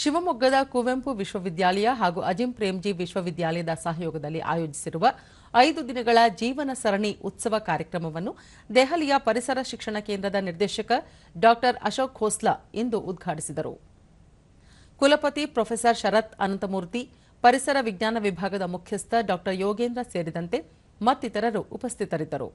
ಶಿವಮೊಗ್ಗದ ಕುವೆಂಪು ವಿಶ್ವವಿದ್ಯಾಲಯ ಹಾಗೂ ಅಜಿಂ ಪ್ರೇಮ್ಜಿ ವಿಶ್ವವಿದ್ಯಾಲಯದ ಸಹಯೋಗದಲ್ಲಿ ಆಯೋಜಿಸಿರುವ ಐದು ದಿನಗಳ ಜೀವನ ಸರಣಿ ಉತ್ಸವ ಕಾರ್ಯಕ್ರಮವನ್ನು ದೆಹಲಿಯ ಪರಿಸರ ಶಿಕ್ಷಣ ಕೇಂದ್ರದ ನಿರ್ದೇಶಕ ಡಾಕ್ಟರ್ ಅಶೋಕ್ ಖೋಸ್ಲಾ ಇಂದು ಉದ್ಘಾಟಿಸಿದರು. ಕುಲಪತಿ ಪ್ರೊಫೆಸರ್ ಶರತ್ ಅನಂತಮೂರ್ತಿ, ಪರಿಸರ ವಿಜ್ಞಾನ ವಿಭಾಗದ ಮುಖ್ಯಸ್ಥ ಡಾಕ್ಟರ್ ಯೋಗೇಂದ್ರ ಸೇರಿದಂತೆ ಮತ್ತಿತರರು ಉಪಸ್ಥಿತರಿದ್ದರು.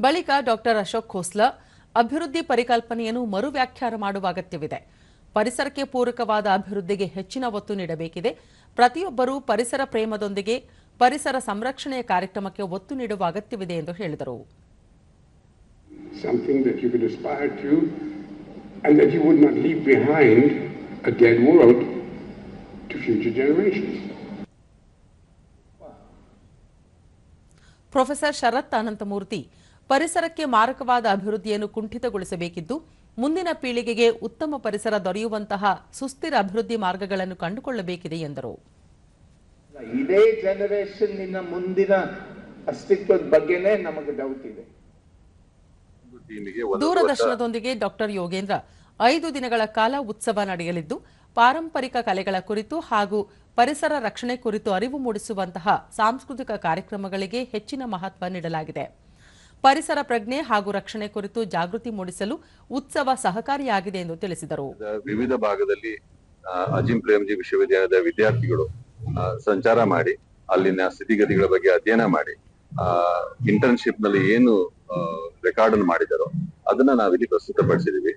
ಬಳಿಕ ಡಾಕ್ಟರ್ ಅಶೋಕ್ ಖೋಸ್ಲಾ ಅಭಿವೃದ್ಧಿ ಪರಿಕಲ್ಪನೆಯನ್ನು ಮರು ವ್ಯಾಖ್ಯಾನ ಮಾಡುವ ಅಗತ್ಯವಿದೆ. ಪರಿಸರಕ್ಕೆ ಪೂರಕವಾದ ಅಭಿವೃದ್ಧಿಗೆ ಹೆಚ್ಚಿನ ಒತ್ತು ನೀಡಬೇಕಿದೆ. ಪ್ರತಿಯೊಬ್ಬರೂ ಪರಿಸರ ಪ್ರೇಮದೊಂದಿಗೆ ಪರಿಸರ ಸಂರಕ್ಷಣೆಯ ಕಾರ್ಯಕ್ರಮಕ್ಕೆ ಒತ್ತು ನೀಡುವ ಅಗತ್ಯವಿದೆ ಎಂದು ಹೇಳಿದರು. Something that you could aspire to, and that professor Sharath Ananthamurthy ಪರಿಸರಕ್ಕೆ ಮಾರಕವಾದ ಅಭಿವೃದ್ಧಿಯನ್ನು ಕುಂಠಿತಗೊಳಿಸಬೇಕಿದ್ದು ಮುಂದಿನ ಪೀಳಿಗೆಗೆ ಉತ್ತಮ ಪರಿಸರ ದೊರೆಯುವಂತಹ ಸುಸ್ಥಿರ ಅಭಿವೃದ್ಧಿ ಮಾರ್ಗಗಳನ್ನು ಕಂಡುಕೊಳ್ಳಬೇಕಿದೆ ಎಂದರು. ಇದೇ ಜನರೇಷನ್ ನಿನ್ನ ಮುಂದಿನ ಅಸ್ತಿತ್ವದ ಬಗ್ಗೆನೇ ನಮಗೆ ಡೌಟ್ ಇದೆ. ದೂರದರ್ಶನದೊಂದಿಗೆ ಡಾಕ್ಟರ್ ಯೋಗೇಂದ್ರ ಐದು ದಿನಗಳ ಕಾಲ ಉತ್ಸವ ನಡೆಯಲಿದ್ದು ಪಾರಂಪರಿಕ ಕಲೆಗಳ ಕುರಿತು ಹಾಗೂ ಪರಿಸರ ರಕ್ಷಣೆ ಕುರಿತು ಅರಿವು ಮೂಡಿಸುವಂತಹ ಸಾಂಸ್ಕೃತಿಕ ಕಾರ್ಯಕ್ರಮಗಳಿಗೆ ಹೆಚ್ಚಿನ ಮಹತ್ವ ನೀಡಲಾಗಿದೆ. ಪರಿಸರ ಪ್ರಜ್ಞೆ ಹಾಗೂ ರಕ್ಷಣೆ ಕುರಿತು ಜಾಗೃತಿ ಮೂಡಿಸಲು ಉತ್ಸವ ಸಹಕಾರಿಯಾಗಿದೆ ಎಂದು ತಿಳಿಸಿದರು. ವಿವಿಧ ಭಾಗದಲ್ಲಿ ಅಜಿಂ ಪ್ರೇಮ್ಜಿ ವಿಶ್ವವಿದ್ಯಾಲಯದ ವಿದ್ಯಾರ್ಥಿಗಳು ಸಂಚಾರ ಮಾಡಿ, ಅಲ್ಲಿನ ಸ್ಥಿತಿಗತಿಗಳ ಬಗ್ಗೆ ಅಧ್ಯಯನ ಮಾಡಿ ಇಂಟರ್ನ್ಶಿಪ್ನಲ್ಲಿ ಏನು ರೆಕಾರ್ಡ್ ಅನ್ನು ಮಾಡಿದಾರೋ ಅದನ್ನ ನಾವಿಲ್ಲಿ ಪ್ರಸ್ತುತಪಡಿಸಿದೀವಿ